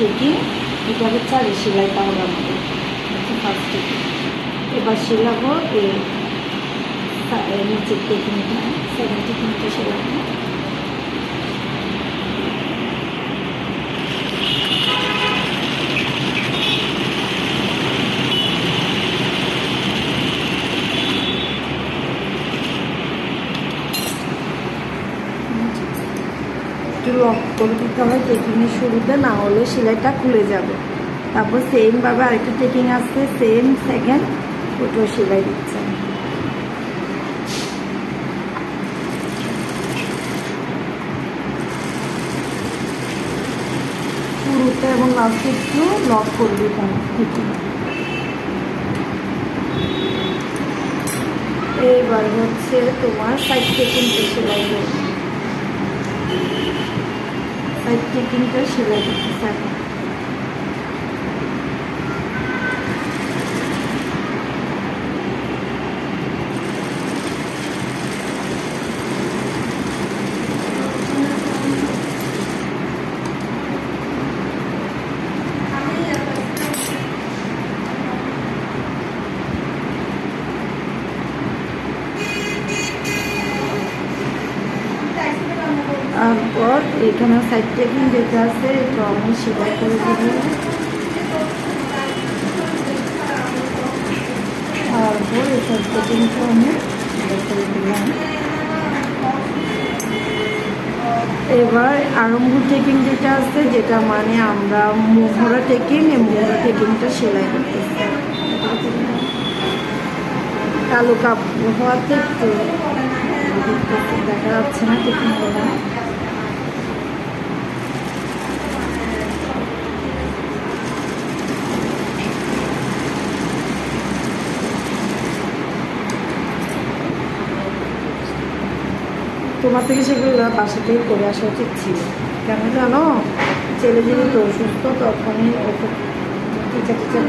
Taking এটা হচ্ছে আর সেলাই হবে আমাদের হচ্ছে ফার্স্ট টেকিং এবার সেলাবো এই নিচের টেকিংটা সেভেন টেকিংটা সেলাবো। একটু লক করে দিতে হবে টেকিংয়ের শুরুতে না হলে সেলাইটা খুলে যাবে। তারপর সেমভাবে আরেকটা টেকিং আসছে সেম সেকেন্ড ওটাও সেলাই দিচ্ছে। এবং লাস্টে একটু লক করে দিতে টেকিং এবার হচ্ছে তোমার সাইড টেকিংটা সেলাই করবে। সাইড টেকিংটা সেলাই করতেছে এখন তারপর এখানে টেকিং যেটা আছে, এটা আমি সেলাই করে দিব। তারপর এই টেকিংটা আমি করে দিলাম। এবার আরম্ভ টেকিং যেটা আছে, যেটা মানে আমরা মোহরা টেকিং এই মোহরা টেকিংটা সেলাই করতেছি। কালো কাপ হওয়াতে দেখা যাচ্ছে না টেকিংগুলো তোমার থেকে সেগুলো বাসা থেকে করে আসা উচিত ছিল। কেন জানো? ছেলে যেহেতু অসুস্থ, তখনই ওকে টিচার টিচার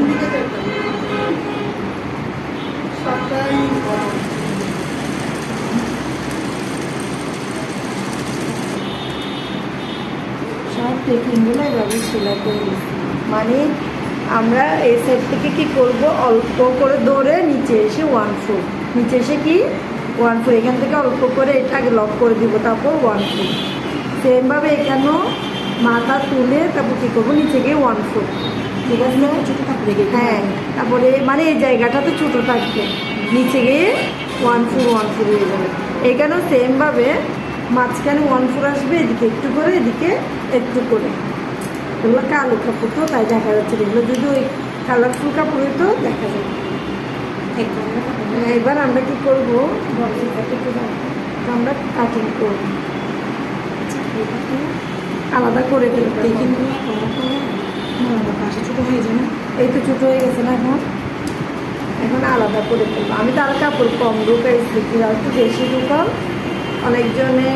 মানে আমরা এই সাইড থেকে কি করব? অল্প করে ধরে নিচে এসে ওয়ান ফোর নিচে এসে কি? ওয়ান ফোর এখান থেকে অল্প করে এটা আগে লক করে দিব তারপর ওয়ান ফোর সেমভাবে এখানেও মাথা তুলে তারপর কী করব? নিচে গিয়ে ওয়ান ফোর ঠিক আছে? হ্যাঁ তারপরে মানে এই জায়গাটা তো ছোটো থাকবে। নিচে গিয়ে ওয়ান ফোর ওয়ান ফোর হয়ে যাবে। এখানেও সেমভাবে মাঝখানে ওয়ান ফোর আসবে এদিকে একটু করে এদিকে একটু করে। এগুলো কালো কাপড় তো তাই দেখা যাচ্ছে। এগুলো যদি ওই কালারফুল কাপড় হইতো দেখা যাবে। এবার আমরা কি করব? আমরা কাটিং করব। আলাদা করে হবে। পাশে ছোট হয়ে। না এই তো ছোটো হয়ে গেছে না এখন? এখন আলাদা করে ফেলব। আমি তো আর কাপড় কম ঢুকাইছি আর একটু বেশি ঢুকাও। অনেকজনে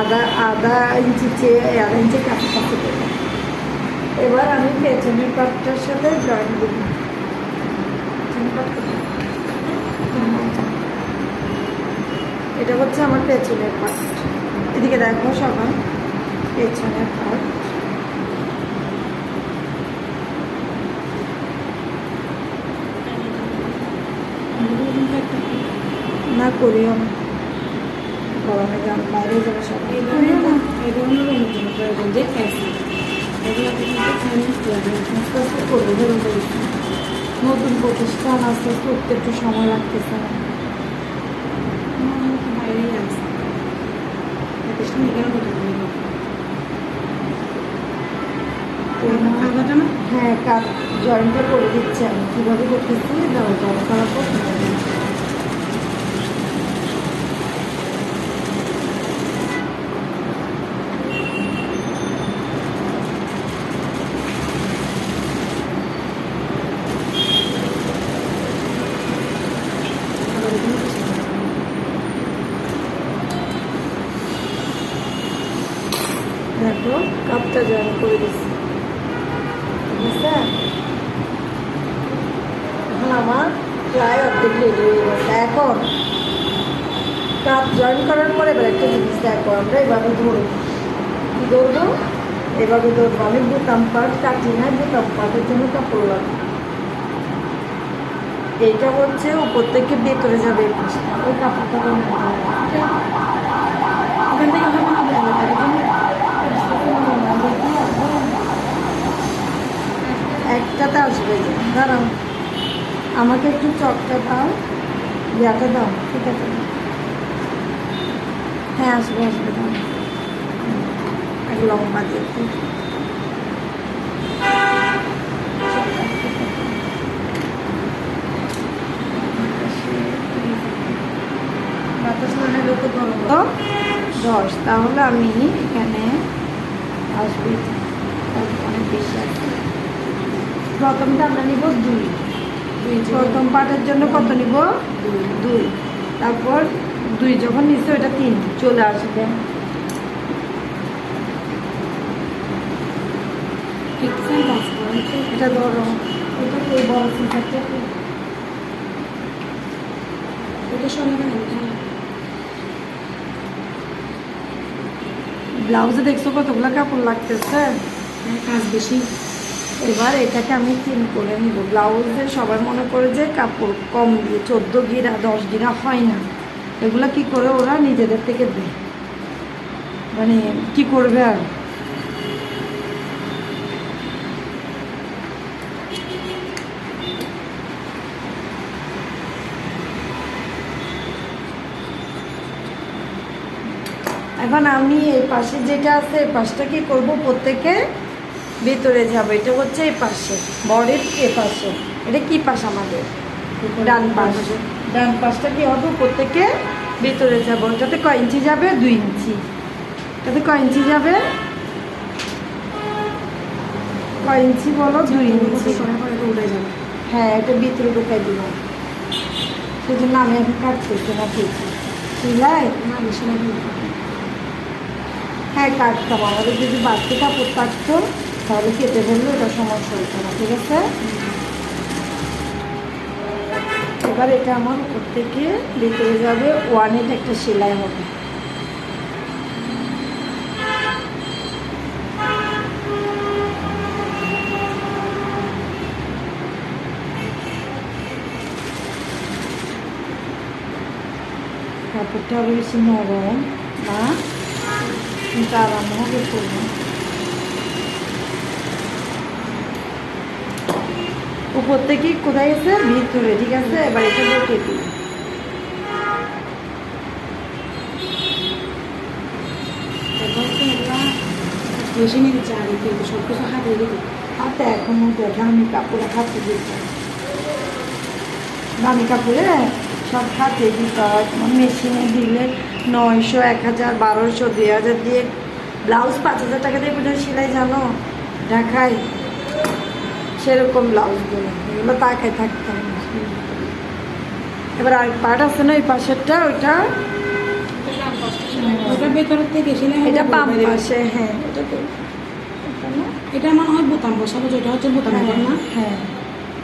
আধা আধা ইঞ্চি চেয়ে, আধা ইঞ্চি কাছাকাছি দেবো এবার আমি পেছনের পাটটার সাথে জয়েন দেব পেছনের পাট এটা হচ্ছে আমার পেছনের পাট এদিকে দেখো সবাই পেছনের পাট না করিও না। গরমে যান বাইরে যাবে সবাই। না। প্রয়োজন যে খাইছি। এগুলো করব ধরুন নতুন প্রতিষ্ঠান আস্তে আস্তে উঠতে একটু সময় লাগতেছে। না বাইরেই আছে প্রতিষ্ঠান এখানে না হ্যাঁ কাপ জয়েন্টটা করে দিচ্ছি আমি। কীভাবে করতেছি? দাও জল খারাপ আবার এখানে কিছু না। দেখো কাপটা জয়েন করে দিচ্ছি ঠিক আছে এখন আমার রেডি হয়ে গেছে এখন কাপ জয়েন করার পরে এবার একটা জিনিস দেখো, আমরা এভাবে ধরবো। কি ধরবো? এভাবে ধরবো। আমি বোতাম পাট কাটি না বোতাম পাটের জন্য কাপড় লাগবে এইটা হচ্ছে উপর থেকে ভেতরে যাবে। ওই কাপড়টা। এখান থেকে হবে না বলে তার জন্য একটাতে আসবে যে দাঁড়াও আমাকে একটু চকটা দাও। ইয়াটা দাও, ঠিক আছে। হ্যাঁ আসবে আসবে, দাও। লম্বা দিয়ে একটু। বাতাস মানে লোক গরম তো? দশ, তাহলে আমি এখানে আসবে। অনেক বেশি প্রথমটা আমরা নিব দুই। প্রথম পার্টের জন্য কত নিব? দুই। তারপর দুই যখন নিচ্ছে ওইটা তিন। চলে আসবে এটা ব্লাউজে দেখছ কতগুলো কাপড় লাগতেছে? হ্যাঁ, কাজ বেশি। এবার এটাকে আমি তিন করে নিব। ব্লাউজে সবাই মনে করে যে কাপড় কম দিয়ে চোদ্দ গিরা দশ গিরা হয় না। এগুলো কি করে ওরা নিজেদের থেকে দেয়? মানে কি করবে আর? এখন আমি এই পাশে যেটা আছে, এই পাশটা কি করব প্রত্যেকে? ভিতরে যাব এটা হচ্ছে এই পাশে বরের এ পাশে। এটা কি পাশ আমাদের? ডান পাশ। ডান পাশটা কি হবে? প্রত্যেকে ভিতরে যাব। ওটাতে ক ইঞ্চি যাবে? দুই ইঞ্চি। এটাতে কয় ইঞ্চি যাবে? ক ইঞ্চি বলো? দুই ইঞ্চি। উঠে যাবে। হ্যাঁ এটা ভিতরে ঢুকাই দিব। সেই জন্য আমি এখন কাটতেছি না ঠিক সিলাই না বেশি হ্যাঁ কাটতাম। আমাদের যদি বাড়তি কাপড় কাটতো তাহলে কেটে ফেললে ওটা সমস্যা হতো না, ঠিক আছে? এবার এটা আমার উপর থেকে ভিতরে যাবে ওয়ানের একটা সেলাই হবে। কাপড়টা আরও বেশি নরম, না? কিন্তু আরাম হবে করব উপর থেকে কোথায় আছে? ভিতরে ঠিক আছে? এবার এটা রেখে দিই কিন্তু সব কিছু হাতে দিতে হাতে এখনও দেখা আমি কাপড়ে হাতে দিতে দামি কাপড়ে সব হাতে দিতে হয়। মেশিনে দিলে নয়শো এক হাজার বারোশো দুই হাজার দিয়ে ব্লাউজ পাঁচ হাজার টাকা দিয়ে সেলাই জানো? ঢাকায় সেরকম ব্লাউজগুলো এগুলো তাকায় থাকতে হবে এবার আর পাট আছে না ওই পাশেরটা ওইটা? ভেতরের থেকে এটা পাশে হ্যাঁ এটা? মনে হয় বোতাম বসাবো যেটা হচ্ছে বোতাম হ্যাঁ, না? হ্যাঁ।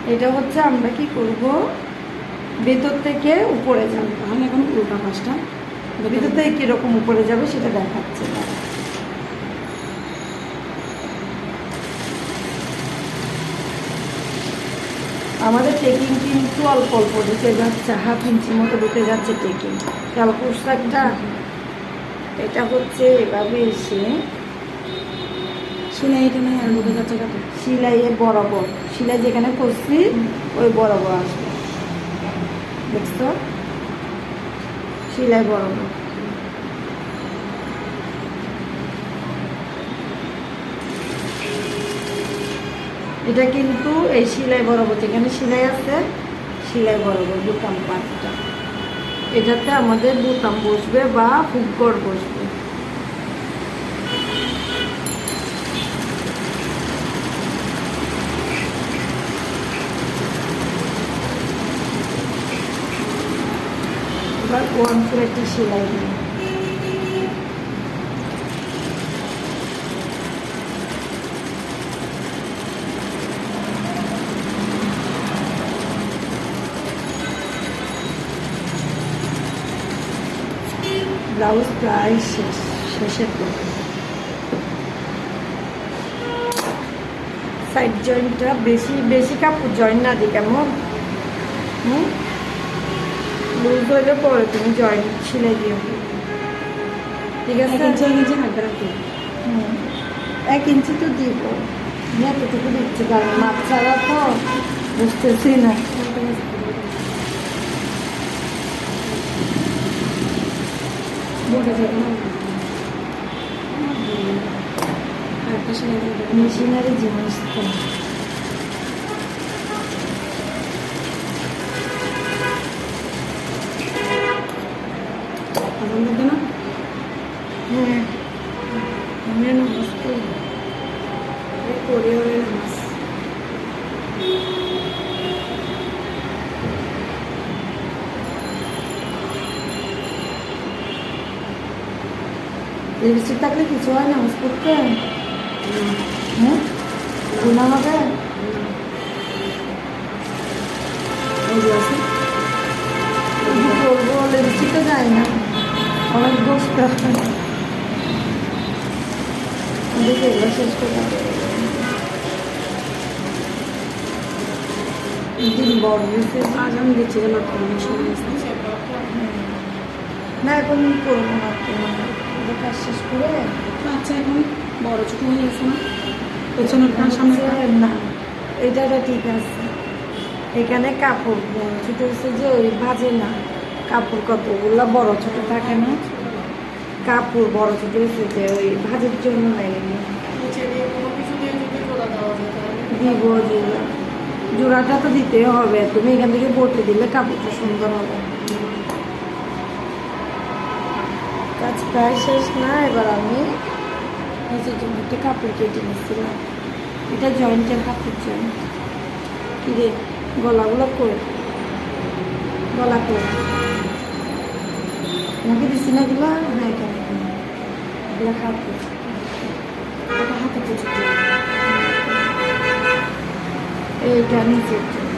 এটা হচ্ছে আমরা কি করব? ভেতর থেকে উপরে যাব। তাহলে এখন উল্টা পাশটা। ভেতর থেকে কীরকম উপরে যাবে সেটা দেখাচ্ছে। আমাদের টেকিং কিন্তু অল্প অল্প ঢুকে যাচ্ছে হাফ ইঞ্চি মতো ঢুকে যাচ্ছে টেকিং করছ একটা? এটা হচ্ছে এভাবে এসে সেলাই আর ঢুকে যাচ্ছে কাপড় সিলাইয়ের বরাবর। সিলাই যেখানে করছি ওই বরাবর আসবে। দেখছ? সিলাই বরাবর। এটা কিন্তু এই সিলাই বরাবর যেখানে সিলাই আছে সিলাই বরাবর বুতাম পাটটা। এটাতে আমাদের বুতাম বসবে বা হুকর বসবে। এবার ওয়ান একটা সেলাই দিই ব্লাউজ প্রায় শেষ শেষের দিকে। সাইড জয়েন্টটা বেশি বেশি কাপড় জয়েন্ট না দিই কেমন? হুম? লুজ হইলে পরে তুমি জয়েন্ট ছিলাই দিও। ঠিক এক আছে ইঞ্চি এক ইঞ্চি হাঁটতে রাখতে হুম। এক ইঞ্চি তো দিব। এতটুকু দিচ্ছি কারণ মাছ ছাড়া তো বুঝতেছি না। বোর্ডে যাবে না আর পাশে লাগে মেশিনারি জিনিস তো আমার মধ্যে না হ্যাঁ আমি নামাজ পড়ি। পড়ে হলে নামাজ লিপস্টিক থাকলে কিছু হয় নামাজ পড়তে হ্যাঁ। গুণা হবে? এই যে আছে। কি করব লিপস্টিক যায় না। অনেক বসতে দেখে এগুলো শেষ করে দিন বড় হয়েছে। আজ আমি দেখছি যে সময় না এখন করব না। এটা কাজ শেষ করে আচ্ছা এখন বড় ছোট হয়ে গেছে না? পেছনের প্যান্ট সামনে না এটা এটা ঠিক আছে। এখানে কাপড় বড় ছোট হচ্ছে যে ওই ভাজে না। কাপড় কতগুলো বড় ছোট থাকে না? কাপড় বড় ছোট হচ্ছে যে ওই ভাজের জন্য লাগে দিব জোড়া। জোড়াটা তো দিতে হবে তুমি এখান থেকে বলতে দিলে কাপড়টা সুন্দর হবে। কাজ প্রায় শেষ না, এবার আমি নিজের জন্য একটা কাপড় কেটে নিচ্ছিলাম এটা জয়েন্টের কাপড় জয়েন্ট কি রে, গলাগুলো করে গলা করে আমাকে দিচ্ছি না এগুলো? হ্যাঁ কেন এগুলো কাপড় হাতে প্রচুর এইটা নিচের জন্য।